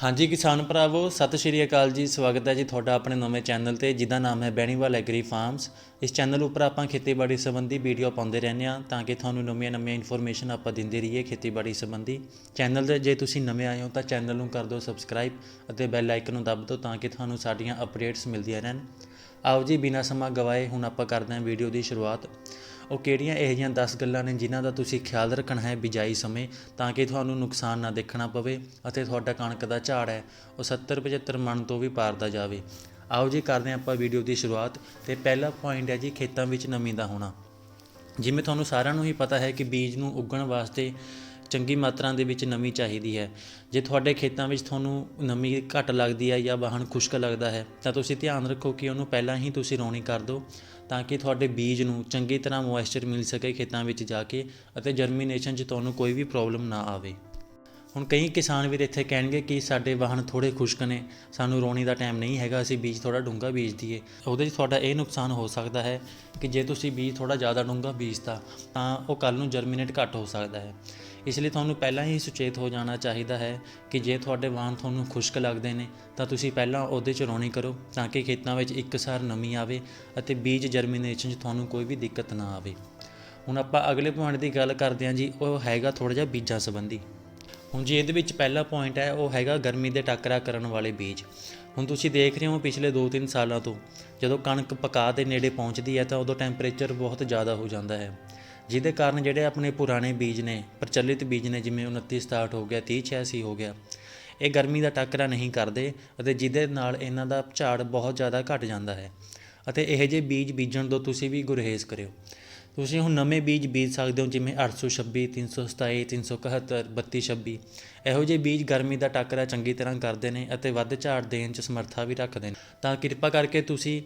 ਹਾਂਜੀ ਕਿਸਾਨ ਭਰਾਵੋ, ਸਤਿ ਸ਼੍ਰੀ ਅਕਾਲ ਜੀ, ਸਵਾਗਤ ਹੈ ਜੀ ਤੁਹਾਡਾ ਆਪਣੇ ਨਵੇਂ ਚੈਨਲ ਤੇ, ਜਿਹਦਾ ਨਾਮ ਹੈ ਬੈਣੀਵਾਲ ਐਗਰੀ ਫਾਰਮਸ। ਇਸ ਚੈਨਲ ਉੱਪਰ ਆਪਾਂ ਖੇਤੀਬਾੜੀ ਸੰਬੰਧੀ ਵੀਡੀਓ ਪਾਉਂਦੇ ਰਹਿੰਦੇ ਹਾਂ, ਤਾਂ ਕਿ ਤੁਹਾਨੂੰ ਨਵੀਆਂ ਨਵੀਆਂ ਇਨਫੋਰਮੇਸ਼ਨ ਆਪਾਂ ਦਿੰਦੇ ਰਹੀਏ ਖੇਤੀਬਾੜੀ ਸੰਬੰਧੀ। ਚੈਨਲ ਤੇ ਜੇ ਤੁਸੀਂ ਨਵੇਂ ਆਏ ਹੋ, ਤਾਂ ਚੈਨਲ ਨੂੰ ਕਰ ਦਿਓ ਸਬਸਕ੍ਰਾਈਬ ਅਤੇ ਬੈਲ ਆਈਕਨ ਨੂੰ ਦਬ ਦਿਓ ਤਾਂ ਕਿ ਤੁਹਾਨੂੰ ਸਾਡੀਆਂ ਅਪਡੇਟਸ ਮਿਲਦੀਆਂ ਰਹਿਣ। ਆਓ ਜੀ, ਬਿਨਾਂ ਸਮਾਂ ਗਵਾਏ ਹੁਣ ਆਪਾਂ ਕਰਦੇ ਹਾਂ ਵੀਡੀਓ ਦੀ ਸ਼ੁਰੂਆਤ। ਉਹ ਕਿਹੜੀਆਂ ਇਹੋ ਜਿਹੀਆਂ 10 ਗੱਲਾਂ ਨੇ ਜਿਨ੍ਹਾਂ ਦਾ ਤੁਸੀਂ ਖਿਆਲ ਰੱਖਣਾ ਹੈ ਬਿਜਾਈ ਸਮੇਂ, ਤਾਂ ਕਿ ਤੁਹਾਨੂੰ ਨੁਕਸਾਨ ਨਾ ਦੇਖਣਾ ਪਵੇ ਅਤੇ ਤੁਹਾਡਾ ਕਣਕ ਦਾ ਝਾੜ ਹੈ, ਉਹ 70 75 ਮਣ ਤੋਂ ਵੀ ਪਾਰਦਾ ਜਾਵੇ। ਆਓ ਜੀ, ਕਰਦੇ ਹਾਂ ਆਪਾਂ ਵੀਡੀਓ ਦੀ ਸ਼ੁਰੂਆਤ। ਤੇ ਪਹਿਲਾ ਪੁਆਇੰਟ ਹੈ ਜੀ, ਖੇਤਾਂ ਵਿੱਚ ਨਮੀ ਦਾ ਹੋਣਾ। ਜਿਵੇਂ ਤੁਹਾਨੂੰ ਸਾਰਿਆਂ ਨੂੰ ਹੀ ਪਤਾ ਹੈ ਕਿ ਬੀਜ ਨੂੰ ਉੱਗਣ ਵਾਸਤੇ ਚੰਗੀ ਮਾਤਰਾ ਦੇ ਵਿੱਚ ਨਮੀ ਚਾਹੀਦੀ ਹੈ। ਜੇ ਤੁਹਾਡੇ ਖੇਤਾਂ ਵਿੱਚ ਤੁਹਾਨੂੰ ਨਮੀ ਘੱਟ ਲੱਗਦੀ ਹੈ ਜਾਂ ਵਾਹਣ ਖੁਸ਼ਕ ਲੱਗਦਾ ਹੈ, ਤਾਂ ਤੁਸੀਂ ਧਿਆਨ ਰੱਖੋ ਕਿ ਉਹਨੂੰ ਪਹਿਲਾਂ ਹੀ ਤੁਸੀਂ ਰੌਣੀ ਕਰ ਦਿਓ, ਤਾਂ ਕਿ ਤੁਹਾਡੇ ਬੀਜ ਨੂੰ ਚੰਗੀ ਤਰ੍ਹਾਂ ਮੋਇਸਚਰ ਮਿਲ ਸਕੇ ਖੇਤਾਂ ਵਿੱਚ ਜਾ ਕੇ ਅਤੇ ਜਰਮੀਨੇਸ਼ਨ 'ਚ ਤੁਹਾਨੂੰ ਕੋਈ ਵੀ ਪ੍ਰੋਬਲਮ ਨਾ ਆਵੇ। ਹੁਣ ਕਈ ਕਿਸਾਨ ਵੀਰ ਇੱਥੇ ਕਹਿਣਗੇ ਕਿ ਸਾਡੇ ਵਾਹਣ ਥੋੜੇ ਖੁਸ਼ਕ ਨੇ, ਸਾਨੂੰ ਰੋਣੀ ਦਾ ਟਾਈਮ ਨਹੀਂ ਹੈਗਾ, ਅਸੀਂ ਬੀਜ ਥੋੜਾ ਡੂੰਘਾ ਬੀਜ ਦਈਏ। ਉਹਦੇ 'ਚ ਤੁਹਾਡਾ ਇਹ ਨੁਕਸਾਨ ਹੋ ਸਕਦਾ ਹੈ ਕਿ ਜੇ ਤੁਸੀਂ ਬੀਜ ਥੋੜਾ ਜ਼ਿਆਦਾ ਡੂੰਘਾ ਬੀਜਤਾ, ਤਾਂ ਉਹ ਕੱਲ ਨੂੰ ਜਰਮੀਨੇਟ ਘੱਟ ਹੋ ਸਕਦਾ ਹੈ। ਇਸ ਲਈ ਤੁਹਾਨੂੰ ਪਹਿਲਾਂ ਹੀ ਸੁਚੇਤ ਹੋ ਜਾਣਾ ਚਾਹੀਦਾ ਹੈ ਕਿ ਜੇ ਤੁਹਾਡੇ ਵਾਹਨ ਤੁਹਾਨੂੰ ਖੁਸ਼ਕ ਲੱਗਦੇ ਨੇ, ਤਾਂ ਤੁਸੀਂ ਪਹਿਲਾਂ ਉਹਦੇ 'ਚ ਰੋਣੀ ਕਰੋ ਤਾਂ ਕਿ ਖੇਤਾਂ ਵਿੱਚ ਇੱਕਸਾਰ ਨਮੀ ਆਵੇ ਅਤੇ ਬੀਜ ਜਰਮੀਨੇਸ਼ਨ 'ਚ ਤੁਹਾਨੂੰ ਕੋਈ ਵੀ ਦਿੱਕਤ ਨਾ ਆਵੇ। ਹੁਣ ਆਪਾਂ ਅਗਲੇ ਪੁਆਇੰਟ ਦੀ ਗੱਲ ਕਰਦੇ ਹਾਂ ਜੀ, ਉਹ ਹੈਗਾ ਥੋੜਾ ਜਿਹਾ ਬੀਜਾਂ ਸੰਬੰਧੀ। ਹੁਣ ਜੀ ਇਹਦੇ ਵਿੱਚ ਪਹਿਲਾ ਪੁਆਇੰਟ ਹੈ, ਉਹ ਹੈਗਾ ਗਰਮੀ ਦੇ ਟੱਕਰਾ ਕਰਨ ਵਾਲੇ ਬੀਜ। ਹੁਣ ਤੁਸੀਂ ਦੇਖ ਰਹੇ ਹੋ ਪਿਛਲੇ 2-3 ਸਾਲਾਂ ਤੋਂ ਜਦੋਂ ਕਣਕ ਪਕਾ ਦੇ ਨੇੜੇ ਪਹੁੰਚਦੀ ਹੈ ਤਾਂ ਉਦੋਂ ਟੈਂਪਰੇਚਰ ਬਹੁਤ ਜ਼ਿਆਦਾ ਹੋ ਜਾਂਦਾ ਹੈ। ਜਿਹਦੇ ਕਾਰਨ ਜਿਹੜੇ ਆਪਣੇ ਪੁਰਾਣੇ ਬੀਜ ਨੇ, ਪ੍ਰਚਲਿਤ ਬੀਜ ਨੇ, ਜਿਵੇਂ 29 67 ਹੋ ਗਿਆ 30 86 ਹੋ ਗਿਆ, ਇਹ ਗਰਮੀ ਦਾ ਟੱਕਰਾ ਨਹੀਂ ਕਰਦੇ ਅਤੇ ਜਿਹਦੇ ਨਾਲ ਇਹਨਾਂ ਦਾ ਝਾੜ ਬਹੁਤ ਜ਼ਿਆਦਾ ਘਟ ਜਾਂਦਾ ਹੈ ਅਤੇ ਇਹੋ ਜਿਹੇ ਬੀਜ ਬੀਜਣ ਤੋਂ ਤੁਸੀਂ ਵੀ ਗੁਰਹੇਜ਼ ਕਰਿਓ। ਤੁਸੀਂ ਹੁਣ ਨਵੇਂ ਬੀਜ ਬੀਜ ਸਕਦੇ ਹੋ, ਜਿਵੇਂ 826 327 371 3226 ਇਹੋ ਜਿਹੇ ਬੀਜ ਗਰਮੀ ਦਾ ਟੱਕਰਾ ਚੰਗੀ ਤਰ੍ਹਾਂ ਕਰਦੇ ਨੇ ਅਤੇ ਵੱਧ ਝਾੜ ਦੇਣ 'ਚ ਸਮਰੱਥਾ ਵੀ ਰੱਖਦੇ ਨੇ। ਤਾਂ ਕਿਰਪਾ ਕਰਕੇ ਤੁਸੀਂ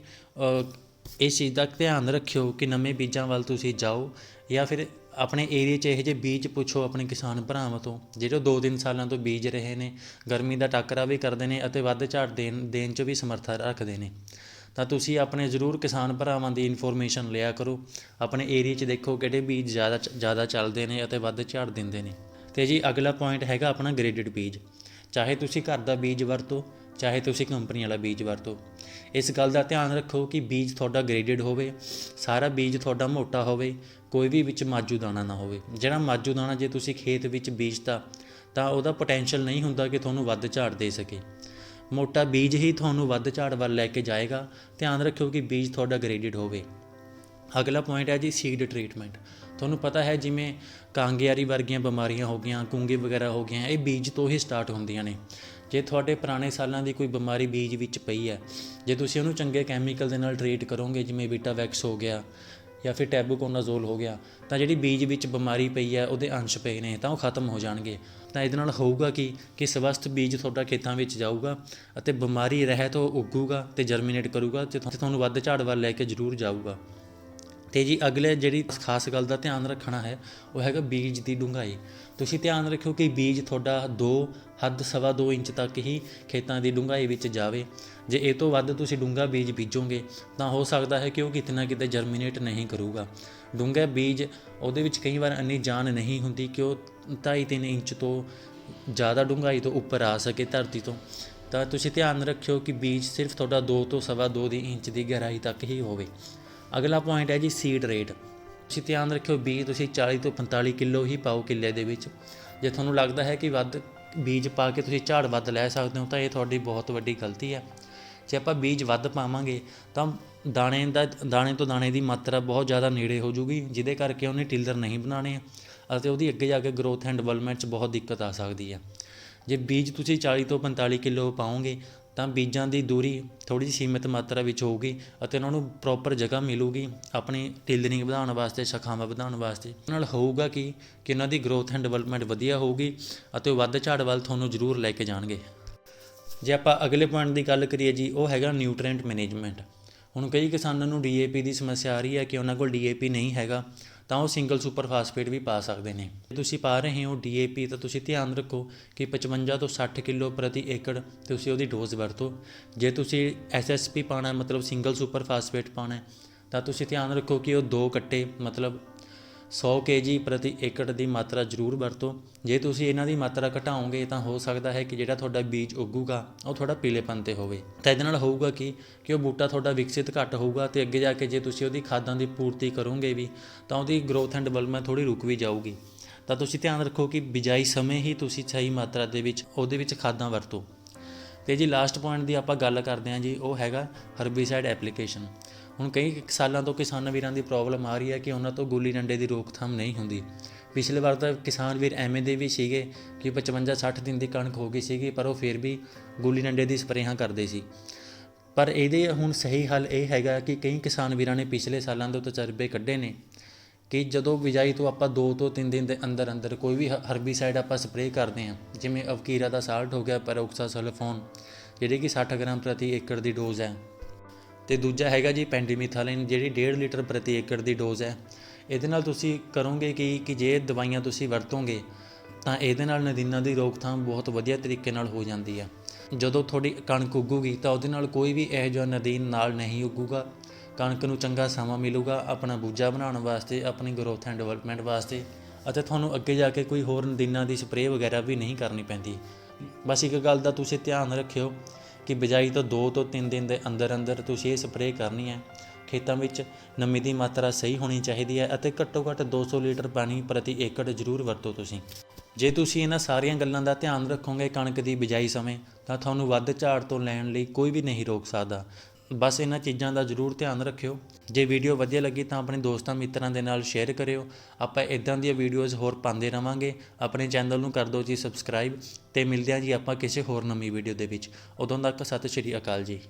ਇਸ ਚੀਜ਼ ਦਾ ਧਿਆਨ ਰੱਖਿਓ ਕਿ ਨਵੇਂ ਬੀਜਾਂ ਵੱਲ ਤੁਸੀਂ ਜਾਓ ਜਾਂ ਫਿਰ ਆਪਣੇ ਏਰੀਏ 'ਚ ਇਹੋ ਜਿਹੇ ਬੀਜ ਪੁੱਛੋ ਆਪਣੇ ਕਿਸਾਨ ਭਰਾਵਾਂ ਤੋਂ, ਜਿਹੜੇ 2-3 ਸਾਲਾਂ ਤੋਂ ਬੀਜ ਰਹੇ ਨੇ, ਗਰਮੀ ਦਾ ਟਾਕਰਾ ਵੀ ਕਰਦੇ ਨੇ ਅਤੇ ਵੱਧ ਝਾੜ ਦੇਣ ਦੇਣ 'ਚ ਵੀ ਸਮਰੱਥਾ ਰੱਖਦੇ ਨੇ। ਤਾਂ ਤੁਸੀਂ ਆਪਣੇ ਜ਼ਰੂਰ ਕਿਸਾਨ ਭਰਾਵਾਂ ਦੀ ਇਨਫੋਰਮੇਸ਼ਨ ਲਿਆ ਕਰੋ, ਆਪਣੇ ਏਰੀਏ 'ਚ ਦੇਖੋ ਕਿਹੜੇ ਬੀਜ ਜ਼ਿਆਦਾ ਜ਼ਿਆਦਾ ਚੱਲਦੇ ਨੇ ਅਤੇ ਵੱਧ ਝਾੜ ਦਿੰਦੇ ਨੇ। ਤੇ ਜੀ ਅਗਲਾ ਪੁਆਇੰਟ ਹੈਗਾ ਆਪਣਾ ਗ੍ਰੇਡਡ ਬੀਜ। ਚਾਹੇ ਤੁਸੀਂ ਘਰ ਦਾ ਬੀਜ ਵਰਤੋ ਚਾਹੇ ਤੁਸੀਂ ਕੰਪਨੀ ਵਾਲਾ ਬੀਜ ਵਰਤੋ। ਇਸ ਗੱਲ ਦਾ ਧਿਆਨ ਰੱਖੋ ਕਿ ਬੀਜ ਤੁਹਾਡਾ ਗ੍ਰੇਡਡ ਹੋਵੇ, ਸਾਰਾ ਬੀਜ ਤੁਹਾਡਾ ਮੋਟਾ ਹੋਵੇ, ਕੋਈ ਵੀ ਵਿੱਚ ਮਾਜੂ ਦਾਣਾ ਨਾ ਹੋਵੇ। ਜਿਹੜਾ ਮਾਜੂ ਦਾਣਾ ਜੇ ਤੁਸੀਂ ਖੇਤ ਵਿੱਚ ਬੀਜਤਾ, ਤਾਂ ਉਹਦਾ ਪੋਟੈਂਸ਼ੀਅਲ ਨਹੀਂ ਹੁੰਦਾ ਕਿ ਤੁਹਾਨੂੰ ਵੱਧ ਝਾੜ ਦੇ ਸਕੇ। ਮੋਟਾ ਬੀਜ ਹੀ ਤੁਹਾਨੂੰ ਵੱਧ ਝਾੜ ਵੱਲ ਲੈ ਕੇ ਜਾਏਗਾ। ਧਿਆਨ ਰੱਖਿਓ ਕਿ ਬੀਜ ਤੁਹਾਡਾ ਗ੍ਰੇਡਡ ਹੋਵੇ। ਅਗਲਾ ਪੁਆਇੰਟ ਹੈ ਜੀ ਸੀਡ ਟ੍ਰੀਟਮੈਂਟ ਤੁਹਾਨੂੰ ਪਤਾ ਹੈ ਜਿਵੇਂ ਕਾਂਗਿਆਰੀ ਵਰਗੀਆਂ ਬਿਮਾਰੀਆਂ ਹੋ ਗਈਆਂ, ਕੁੰਗੇ ਵਗੈਰਾ ਹੋ ਗਈਆਂ, ਇਹ ਬੀਜ ਤੋਂ ਹੀ ਸਟਾਰਟ ਹੁੰਦੀਆਂ ਨੇ। ਜੇ ਤੁਹਾਡੇ ਪੁਰਾਣੇ ਸਾਲਾਂ ਦੀ ਕੋਈ ਬਿਮਾਰੀ ਬੀਜ ਵਿੱਚ ਪਈ ਹੈ, ਜੇ ਤੁਸੀਂ ਉਹਨੂੰ ਚੰਗੇ ਕੈਮੀਕਲ ਦੇ ਨਾਲ ਟ੍ਰੀਟ ਕਰੋਗੇ, ਜਿਵੇਂ ਵੀਟਾਵੈਕਸ ਹੋ ਗਿਆ ਜਾਂ ਫਿਰ ਟੈਬੂਕੋਨਾਜ਼ੋਲ ਹੋ ਗਿਆ, ਤਾਂ ਜਿਹੜੀ ਬੀਜ ਵਿੱਚ ਬਿਮਾਰੀ ਪਈ ਹੈ, ਉਹਦੇ ਅੰਸ਼ ਪਏ ਨੇ, ਤਾਂ ਉਹ ਖਤਮ ਹੋ ਜਾਣਗੇ। ਤਾਂ ਇਹਦੇ ਨਾਲ ਹੋਊਗਾ ਕਿ? ਕਿ ਸਵਸਥ ਬੀਜ ਤੁਹਾਡਾ ਖੇਤਾਂ ਵਿੱਚ ਜਾਊਗਾ ਅਤੇ ਬਿਮਾਰੀ ਰਹਿਤ ਉਹ ਉੱਗੂਗਾ ਤੇ ਜਰਮੀਨੇਟ ਕਰੂਗਾ ਤੇ ਤੁਹਾਨੂੰ ਵੱਧ ਝਾੜ ਵੱਲ ਲੈ ਕੇ ਜ਼ਰੂਰ ਜਾਊਗਾ। ਤੇ ਜੀ ਅਗਲੇ ਜਿਹੜੀ ਖਾਸ ਗੱਲ ਦਾ ਧਿਆਨ ਰੱਖਣਾ ਹੈ, ਉਹ ਹੈਗਾ ਬੀਜ ਦੀ ਡੂੰਘਾਈ। ਤੁਸੀਂ ਧਿਆਨ ਰੱਖਿਓ ਕਿ ਬੀਜ ਤੁਹਾਡਾ 2 ਹੱਦ ਸਵਾ 2 ਇੰਚ ਤੱਕ ਹੀ ਖੇਤਾਂ ਦੀ ਡੂੰਘਾਈ ਵਿੱਚ ਜਾਵੇ। ਜੇ ਇਹ ਤੋਂ ਵੱਧ ਤੁਸੀਂ ਡੂੰਘਾ ਬੀਜ ਬੀਜੋਗੇ, ਤਾਂ ਹੋ ਸਕਦਾ ਹੈ ਕਿ ਉਹ ਕਿਤੇ ਨਾ ਕਿਤੇ ਜਰਮੀਨੇਟ ਨਹੀਂ ਕਰੂਗਾ। ਡੂੰਘਾ ਬੀਜ ਉਹਦੇ ਵਿੱਚ ਕਈ ਵਾਰ ਇੰਨੀ ਜਾਨ ਨਹੀਂ ਹੁੰਦੀ ਕਿ ਉਹ 2.5-3 ਇੰਚ ਤੋਂ ਜ਼ਿਆਦਾ ਡੂੰਘਾਈ ਤੋਂ ਉੱਪਰ ਆ ਸਕੇ ਧਰਤੀ ਤੋਂ। ਤਾਂ ਤੁਸੀਂ ਧਿਆਨ ਰੱਖਿਓ ਕਿ ਬੀਜ ਸਿਰਫ ਤੁਹਾਡਾ 2 ਤੋਂ ਸਵਾ 2 ਦੀ ਇੰਚ ਦੀ ਗਹਿਰਾਈ ਤੱਕ ਹੀ ਹੋਵੇ। ਅਗਲਾ ਪੁਆਇੰਟ ਹੈ ਜੀ ਸੀਡ ਰੇਟ ਤੁਸੀਂ ਧਿਆਨ ਰੱਖਿਓ, ਬੀਜ ਤੁਸੀਂ 40 ਤੋਂ 45 ਕਿਲੋ ਹੀ ਪਾਓ ਕਿੱਲੇ ਦੇ ਵਿੱਚ। ਜੇ ਤੁਹਾਨੂੰ ਲੱਗਦਾ ਹੈ ਕਿ ਵੱਧ ਬੀਜ ਪਾ ਕੇ ਤੁਸੀਂ ਝਾੜ ਵੱਧ ਲੈ ਸਕਦੇ ਹੋ, ਤਾਂ ਇਹ ਤੁਹਾਡੀ ਬਹੁਤ ਵੱਡੀ ਗਲਤੀ ਹੈ। ਜੇ ਆਪਾਂ ਬੀਜ ਵੱਧ ਪਾਵਾਂਗੇ, ਤਾਂ ਦਾਣੇ ਦਾ, ਦਾਣੇ ਤੋਂ ਦਾਣੇ ਦੀ ਮਾਤਰਾ ਬਹੁਤ ਜ਼ਿਆਦਾ ਨੇੜੇ ਹੋ ਜੂਗੀ, ਜਿਹਦੇ ਕਰਕੇ ਉਹਨੇ ਟਿਲਰ ਨਹੀਂ ਬਣਾਣੇ ਅਤੇ ਉਹਦੀ ਅੱਗੇ ਜਾ ਕੇ ਗਰੋਥ ਐਂਡ ਡਿਵੈਲਪਮੈਂਟ 'ਚ ਬਹੁਤ ਦਿੱਕਤ ਆ ਸਕਦੀ ਹੈ। ਜੇ ਬੀਜ ਤੁਸੀਂ 40 ਤੋਂ 45 ਕਿਲੋ ਪਾਓਗੇ ਤਾਂ ਬੀਜਾਂ ਦੀ ਦੂਰੀ ਥੋੜ੍ਹੀ ਜਿਹੀ ਸੀਮਿਤ ਮਾਤਰਾ ਵਿੱਚ ਹੋਊਗੀ ਅਤੇ ਉਹਨਾਂ ਨੂੰ ਪ੍ਰੋਪਰ ਜਗ੍ਹਾ ਮਿਲੂਗੀ ਆਪਣੀ ਟਿਲਰਿੰਗ ਵਧਾਉਣ ਵਾਸਤੇ, ਸ਼ਾਖਾਵਾਂ ਵਧਾਉਣ ਵਾਸਤੇ। ਉਹਦੇ ਨਾਲ ਹੋਊਗਾ ਕਿ? ਕਿ ਉਹਨਾਂ ਦੀ ਗਰੋਥ ਐਂਡ ਡਿਵੈਲਪਮੈਂਟ ਵਧੀਆ ਹੋਊਗੀ ਅਤੇ ਉਹ ਵੱਧ ਝਾੜ ਵੱਲ ਤੁਹਾਨੂੰ ਜ਼ਰੂਰ ਲੈ ਕੇ ਜਾਣਗੇ। ਜੇ ਆਪਾਂ ਅਗਲੇ ਪੁਆਇੰਟ ਦੀ ਗੱਲ ਕਰੀਏ ਜੀ, ਉਹ ਹੈਗਾ ਨਿਊਟ੍ਰੀਐਂਟ ਮੈਨੇਜਮੈਂਟ ਹੁਣ ਕਈ ਕਿਸਾਨਾਂ ਨੂੰ ਡੀਏਪੀ ਦੀ ਸਮੱਸਿਆ ਆ ਰਹੀ ਹੈ ਕਿ ਉਹਨਾਂ ਕੋਲ ਡੀਏਪੀ ਨਹੀਂ ਹੈਗਾ। ਤਾਂ ਉਹ ਸਿੰਗਲ ਸੁਪਰ ਫਾਸਫੇਟ ਵੀ ਪਾ ਸਕਦੇ ਨੇ। ਜੇ ਤੁਸੀਂ ਪਾ ਰਹੇ ਹੋ ਡੀਏਪੀ ਤਾਂ ਤੁਸੀਂ ਧਿਆਨ ਰੱਖੋ ਕਿ 55 ਤੋਂ 60 ਕਿਲੋ ਪ੍ਰਤੀ ਏਕੜ ਤੁਸੀਂ ਉਹਦੀ ਡੋਜ਼ ਵਰਤੋ। ਜੇ ਤੁਸੀਂ ਐਸਐਸਪੀ ਪਾਣਾ ਮਤਲਬ ਸਿੰਗਲ ਸੁਪਰ ਫਾਸਫੇਟ ਪਾਣਾ ਹੈ, ਤਾਂ ਤੁਸੀਂ ਧਿਆਨ ਰੱਖੋ ਕਿ ਉਹ ਦੋ ਕੱਟੇ ਮਤਲਬ 100 kg ਪ੍ਰਤੀ ਏਕੜ ਦੀ ਮਾਤਰਾ ਜ਼ਰੂਰ ਵਰਤੋ। ਜੇ ਤੁਸੀਂ ਇਹਨਾਂ ਦੀ ਮਾਤਰਾ ਘਟਾਓਗੇ ਤਾਂ ਹੋ ਸਕਦਾ ਹੈ ਕਿ ਜਿਹੜਾ ਤੁਹਾਡਾ ਬੀਜ ਉੱਗੂਗਾ, ਉਹ ਥੋੜਾ ਪੀਲੇਪਨ ਤੇ ਹੋਵੇ। ਤਾਂ ਇਹਦੇ ਨਾਲ ਹੋਊਗਾ ਕਿ? ਕਿ ਉਹ ਬੂਟਾ ਤੁਹਾਡਾ ਵਿਕਸਿਤ ਘੱਟ ਹੋਊਗਾ ਤੇ ਅੱਗੇ ਜਾ ਕੇ ਜੇ ਤੁਸੀਂ ਉਹਦੀ ਖਾਦਾਂ ਦੀ ਪੂਰਤੀ ਕਰੋਗੇ ਵੀ, ਤਾਂ ਉਹਦੀ ਗਰੋਥ ਐਂਡ ਡਿਵੈਲਪਮੈਂਟ ਥੋੜੀ ਰੁਕ ਵੀ ਜਾਊਗੀ। ਤਾਂ ਤੁਸੀਂ ਧਿਆਨ ਰੱਖੋ ਕਿ ਬਿਜਾਈ ਸਮੇਂ ਹੀ ਤੁਸੀਂ ਸਹੀ ਮਾਤਰਾ ਦੇ ਵਿੱਚ, ਉਹਦੇ ਵਿੱਚ ਖਾਦਾਂ ਵਰਤੋ। ਤੇ ਜੀ ਲਾਸਟ ਪੁਆਇੰਟ ਦੀ ਆਪਾਂ ਗੱਲ ਕਰਦੇ ਹਾਂ ਜੀ, ਉਹ ਹੈਗਾ ਹਰਬੀਸਾਈਡ ਐਪਲੀਕੇਸ਼ਨ ਹੁਣ ਕਈ ਸਾਲਾਂ ਤੋਂ ਕਿਸਾਨਾਂ ਵੀਰਾਂ ਦੀ ਪ੍ਰੋਬਲਮ ਆ ਰਹੀ ਹੈ ਕਿ ਉਹਨਾਂ ਤੋਂ ਗੁੱਲੀ ਡੰਡੇ ਦੀ ਰੋਕਥਾਮ ਨਹੀਂ ਹੁੰਦੀ। ਪਿਛਲੇ ਵਾਰ ਤਾਂ ਕਿਸਾਨ ਵੀਰ ਐਵੇਂ ਦੇ ਵੀ ਸੀਗੇ ਕਿ 55 60 ਦਿਨ ਦੀ ਕਣਕ ਹੋ ਗਈ ਸੀਗੀ, ਪਰ ਉਹ ਫਿਰ ਵੀ ਗੁੱਲੀ ਡੰਡੇ ਦੀ ਸਪਰੇਹਾਂ ਕਰਦੇ ਸੀ। ਪਰ ਇਹਦੇ ਹੁਣ ਸਹੀ ਹੱਲ ਇਹ ਹੈਗਾ ਕਿ ਕਈ ਕਿਸਾਨ ਵੀਰਾਂ ਨੇ ਪਿਛਲੇ ਸਾਲਾਂ ਤੋਂ ਤਜਰਬੇ ਕੱਢੇ ਨੇ ਕਿ ਜਦੋਂ ਬਿਜਾਈ ਤੋਂ ਆਪਾਂ 2 ਤੋਂ 3 ਦਿਨ ਦੇ ਅੰਦਰ ਅੰਦਰ ਕੋਈ ਵੀ ਹਰਬੀਸਾਈਡ ਆਪਾਂ ਸਪਰੇਅ ਕਰਦੇ ਹਾਂ, ਜਿਵੇਂ ਅਵਕੀਰਾ ਦਾ ਸਾਲਟ ਹੋ ਗਿਆ ਪੈਰੋਕਸਾਸਲਫੋਨ ਜਿਹੜੀ ਕਿ 60 ਗ੍ਰਾਮ ਪ੍ਰਤੀ ਏਕੜ ਦੀ ਡੋਜ਼ ਹੈ। ਤੇ ਦੂਜਾ ਹੈਗਾ ਜੀ ਪੈਂਡੀਮੀਥਾਲਿਨ, ਜਿਹੜੀ 1.5 ਲੀਟਰ ਪ੍ਰਤੀ ਏਕੜ ਦੀ ਡੋਜ਼ ਹੈ। ਇਹਦੇ ਨਾਲ ਤੁਸੀਂ ਕਰੋਗੇ ਕਿ ਕਿ ਜੇ ਦਵਾਈਆਂ ਤੁਸੀਂ ਵਰਤੋਗੇ, ਤਾਂ ਇਹਦੇ ਨਾਲ ਨਦੀਨਾਂ ਦੀ ਰੋਕਥਾਮ ਬਹੁਤ ਵਧੀਆ ਤਰੀਕੇ ਨਾਲ ਹੋ ਜਾਂਦੀ ਆ। ਜਦੋਂ ਤੁਹਾਡੀ ਕਣਕ ਉੱਗੂਗੀ, ਤਾਂ ਉਹਦੇ ਨਾਲ ਕੋਈ ਵੀ ਇਹੋ ਜਿਹਾ ਨਦੀਨ ਨਾਲ ਨਹੀਂ ਉੱਗੂਗਾ। ਕਣਕ ਨੂੰ ਚੰਗਾ ਸਮਾਂ ਮਿਲੂਗਾ ਆਪਣਾ ਬੂਜਾ ਬਣਾਉਣ ਵਾਸਤੇ, ਆਪਣੀ ਗਰੋਥ ਐਂਡ ਡਿਵੈਲਪਮੈਂਟ ਵਾਸਤੇ, ਅਤੇ ਤੁਹਾਨੂੰ ਅੱਗੇ ਜਾ ਕੇ ਕੋਈ ਹੋਰ ਨਦੀਨਾਂ ਦੀ ਸਪਰੇਅ ਵਗੈਰਾ ਵੀ ਨਹੀਂ ਕਰਨੀ ਪੈਂਦੀ। ਬਸ ਇੱਕ ਗੱਲ ਦਾ ਤੁਸੀਂ ਧਿਆਨ ਰੱਖਿਓ ਕਿ ਬਿਜਾਈ ਤੋਂ 2 ਤੋਂ 3 ਦਿਨ ਦੇ ਅੰਦਰ ਅੰਦਰ ਤੁਸੀਂ ਇਹ ਸਪਰੇਅ ਕਰਨੀ ਹੈ। ਖੇਤਾਂ ਵਿੱਚ ਨਮੀ ਦੀ ਮਾਤਰਾ ਸਹੀ ਹੋਣੀ ਚਾਹੀਦੀ ਹੈ ਅਤੇ ਘੱਟੋ ਘੱਟ 200 ਲੀਟਰ ਪਾਣੀ ਪ੍ਰਤੀ ਏਕੜ ਜ਼ਰੂਰ ਵਰਤੋ ਤੁਸੀਂ। ਜੇ ਤੁਸੀਂ ਇਹਨਾਂ ਸਾਰੀਆਂ ਗੱਲਾਂ ਦਾ ਧਿਆਨ ਰੱਖੋਗੇ ਕਣਕ ਦੀ ਬਿਜਾਈ ਸਮੇਂ, ਤਾਂ ਤੁਹਾਨੂੰ ਵੱਧ ਝਾੜ ਤੋਂ ਲੈਣ ਲਈ ਕੋਈ ਵੀ ਨਹੀਂ ਰੋਕ ਸਕਦਾ। ਬਸ ਇਹਨਾਂ ਚੀਜ਼ਾਂ ਦਾ ਜ਼ਰੂਰ ਧਿਆਨ ਰੱਖਿਓ। ਜੇ ਵੀਡੀਓ ਵਧੀਆ ਲੱਗੀ ਤਾਂ ਆਪਣੇ ਦੋਸਤਾਂ ਮਿੱਤਰਾਂ ਦੇ ਨਾਲ ਸ਼ੇਅਰ ਕਰਿਓ। ਆਪਾਂ ਇਦਾਂ ਦੀਆਂ ਵੀਡੀਓਜ਼ ਹੋਰ ਪਾਉਂਦੇ ਰਵਾਂਗੇ। ਆਪਣੇ ਚੈਨਲ ਨੂੰ ਕਰ ਦਿਓ ਜੀ ਸਬਸਕ੍ਰਾਈਬ ਤੇ ਮਿਲਦੇ ਹਾਂ ਜੀ ਆਪਾਂ ਕਿਸੇ ਹੋਰ ਨਵੀਂ ਵੀਡੀਓ ਦੇ ਵਿੱਚ। ਉਦੋਂ ਤੱਕ ਸਤਿ ਸ਼੍ਰੀ ਅਕਾਲ ਜੀ।